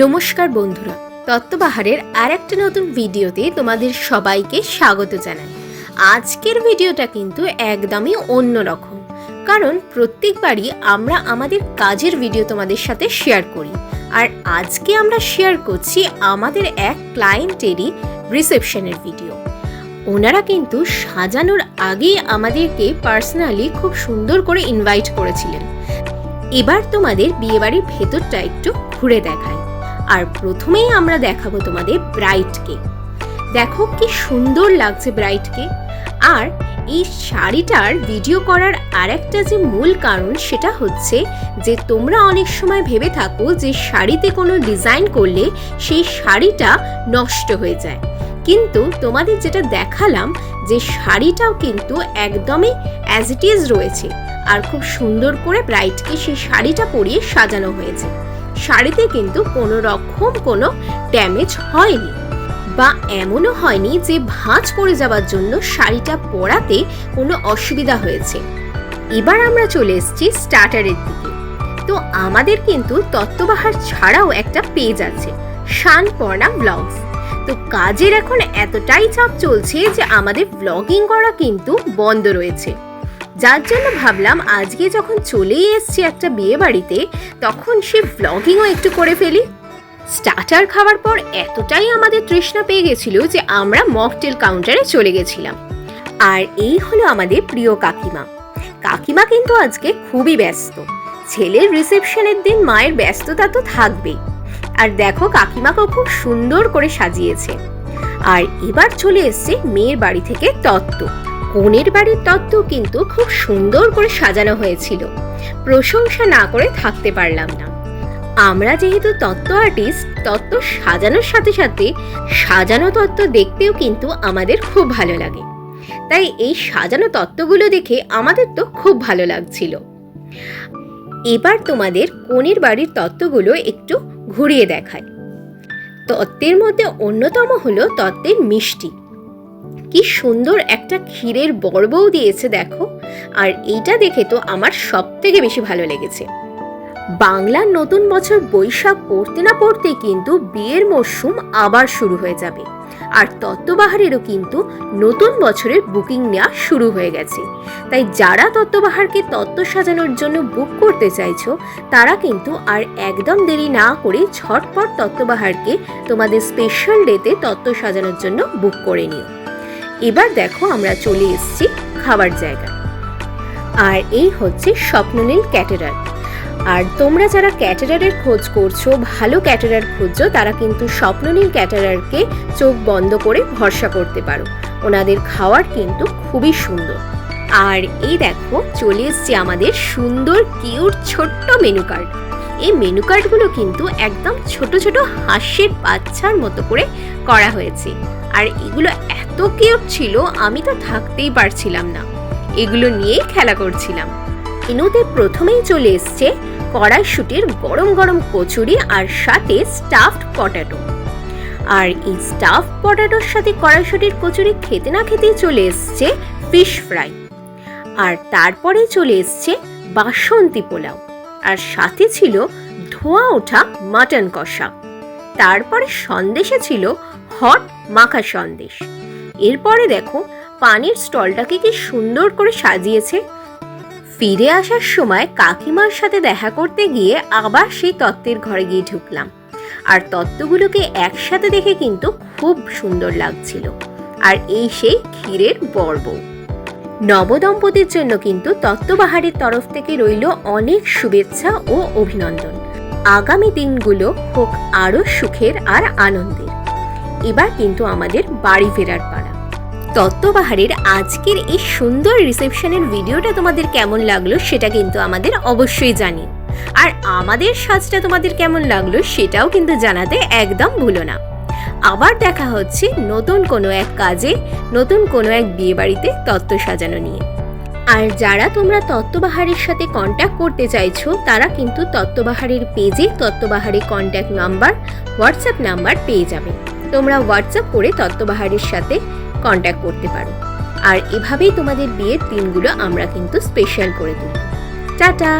নমস্কার বন্ধুরা, তত্ত্ববাহারের আর একটা নতুন ভিডিওতে তোমাদের সবাইকে স্বাগত জানাই। আজকের ভিডিওটা কিন্তু একদমই অন্যরকম, কারণ প্রত্যেকবারই আমরা আমাদের কাজের ভিডিও তোমাদের সাথে শেয়ার করি। আর আজকে আমরা শেয়ার করছি আমাদের এক ক্লায়েন্টেরই রিসেপশনের ভিডিও। ওনারা কিন্তু সাজানোর আগেই আমাদেরকে পার্সোনালি খুব সুন্দর করে ইনভাইট করেছিলেন। এবার তোমাদের বিয়েবাড়ির ভেতরটা একটু ঘুরে দেখাই। আর প্রথমেই আমরা দেখাবো তোমাদের ব্রাইটকে দেখো কি সুন্দর লাগছে ব্রাইটকে আর এই শাড়িটার ভিডিও করার আরেকটা যে মূল কারণ সেটা হচ্ছে যে তোমরা অনেক সময় ভেবে থাকো যে শাড়িতে কোনো ডিজাইন করলে সেই শাড়িটা নষ্ট হয়ে যায়। কিন্তু তোমাদের যেটা দেখালাম যে শাড়িটাও কিন্তু একদমই অ্যাজ ইট ইজ রয়েছে। আর খুব সুন্দর করে ব্রাইটকে সেই শাড়িটা পরিয়ে সাজানো হয়েছে। শাড়িতে কিন্তু কোনো রকম কোনো ড্যামেজ হয়নি বা এমনও হয়নি যে ভাঁজ পড়ে যাওয়ার জন্য শাড়িটা পরাতে কোনো অসুবিধা হয়েছে। এবার আমরা চলে এসেছি স্টার্টারের দিকে। তো আমাদের কিন্তু তত্ত্ববাহার ছাড়াও একটা পেজ আছে শান পর্ণা ব্লগস তো কাজের এখন এতটাই চাপ চলছে যে আমাদের ব্লগিং করা কিন্তু বন্ধ রয়েছে। যার জন্য ভাবলাম আজকে যখন চলেই এসছি একটা বিয়ে বাড়িতে, তখন সে ব্লগিংও একটু করে ফেলি। স্টার্টার খাওয়ার পর এতটাই আমাদের তৃষ্ণা পেয়ে গেছিল যে আমরা মকটেল কাউন্টারে চলে গেছিলাম। আর এই হলো আমাদের প্রিয় কাকিমা। কাকিমা কিন্তু আজকে খুবই ব্যস্ত। ছেলের রিসেপশনের দিন মায়ের ব্যস্ততা তো থাকবেই। আর দেখো কাকিমাকেও খুব সুন্দর করে সাজিয়েছে। আর এবার চলে এসছে মেয়ের বাড়ি থেকে তত্ত্ব। কনের বাড়ির তত্ত্ব কিন্তু খুব সুন্দর করে সাজানো হয়েছিল। প্রশংসা না করে থাকতে পারলাম না। আমরা যেহেতু তত্ত্ব আর্টিস্ট তত্ত্ব সাজানোর সাথে সাথে সাজানো তত্ত্ব দেখতেও কিন্তু আমাদের খুব ভালো লাগে। তাই এই সাজানো তত্ত্বগুলো দেখে আমাদের তো খুব ভালো লাগছিল। এবার তোমাদের কনের বাড়ির তত্ত্বগুলো একটু ঘুরিয়ে দেখায় তত্ত্বের মধ্যে অন্যতম হলো তত্ত্বের মিষ্টি। কি সুন্দর একটা ক্ষীরের বর্বও দিয়েছে, দেখো। আর এইটা দেখে তো আমার সব থেকে বেশি ভালো লেগেছে। বাংলার নতুন বছর বৈশাখ পড়তে না পড়তে কিন্তু বিয়ের মরশুম আবার শুরু হয়ে যাবে। আর তত্ত্ববাহারেরও কিন্তু নতুন বছরের বুকিং নেওয়া শুরু হয়ে গেছে। তাই যারা তত্ত্ববাহারকে তত্ত্ব সাজানোর জন্য বুক করতে চাইছো, তারা কিন্তু আর একদম দেরি না করে ঝটপট তত্ত্ববাহারকে তোমাদের স্পেশাল ডেতে তত্ত্ব সাজানোর জন্য বুক করে নিও। এবার দেখো আমরা চলে এসেছি খাবার জায়গা আর এই হচ্ছে স্বপ্ননীল ক্যাটেরার। আর তোমরা যারা ক্যাটারারের খোঁজ করছ, ভালো ক্যাটারার খুঁজছো, তারা কিন্তু স্বপ্ননীল ক্যাটারারকে চোখ বন্ধ করে ভরসা করতে পারো। ওনাদের খাওয়ার কিন্তু খুবই সুন্দর। আর এই দেখো, চলে এসছে আমাদের সুন্দর, কিউট, ছোট্ট মেনু কার্ড। এই মেনু কার্ডগুলো কিন্তু একদম ছোট ছোট হাস্যের বাচ্চার মতো করে করা হয়েছে। আর এগুলো এত কিউট ছিল, আমি তো থাকতেই পারছিলাম না। এগুলো নিয়েই খেলা করছিলাম। মেনুতে প্রথমেই চলে এসছে কড়াইশুটির গরম গরম কচুরি আর সাথে স্টাফড পটাটো আর এই স্টাফ পটাটোর সাথে কড়াইশুটির কচুরি খেতে না খেতেই চলে এসছে ফিশ ফ্রাই আর তারপরে চলে এসছে বাসন্তী পোলাও। আর সাথে ছিল ধোয়া ওঠা মাটন কষা। তারপরে সন্দেশে ছিল হট মাখা সন্দেশ। এরপরে দেখো পানির স্টলটাকে কি সুন্দর করে সাজিয়েছে। ফিরে আসার সময় কাকিমার সাথে দেখা করতে গিয়ে আবার সেই তত্ত্বের ঘরে গিয়ে ঢুকলাম। আর তত্ত্বগুলোকে একসাথে দেখে কিন্তু খুব সুন্দর লাগছিল। আর এই সেই ক্ষীরের বর্ব নবদম্পতির জন্য কিন্তু তত্ত্ববাহারের তরফ থেকে রইল অনেক শুভেচ্ছা ও অভিনন্দন। আগামী দিনগুলো হোক আরও সুখের আর আনন্দের। এবার কিন্তু আমাদের বাড়ি ফেরার পালা। তত্ত্ববাহারের আজকের এই সুন্দর রিসেপশনের ভিডিওটা তোমাদের কেমন লাগল সেটা কিন্তু আমাদের অবশ্যই জানিও। আর আমাদের সাজটা তোমাদের কেমন লাগল সেটাও কিন্তু জানাতে একদম ভুলো না। আবার দেখা হচ্ছে নতুন কোনো এক কাজে, নতুন কোনো এক বিয়ে বাড়িতে তত্ত্ব সাজানো নিয়ে। আর যারা তোমরা তত্ত্ববাহারের সাথে কন্ট্যাক্ট করতে চাইছো, তারা কিন্তু তত্ত্ববাহারের পেজে তত্ত্ববাহারের কন্ট্যাক্ট নাম্বার হোয়াটসঅ্যাপ নাম্বার পেয়ে যাবে। তোমরা হোয়াটসঅ্যাপ করে তত্ত্ববাহারের সাথে কন্ট্যাক্ট করতে পারো। আর এভাবেই তোমাদের বিয়ের দিনগুলো আমরা কিন্তু স্পেশাল করে তুলব টাটা!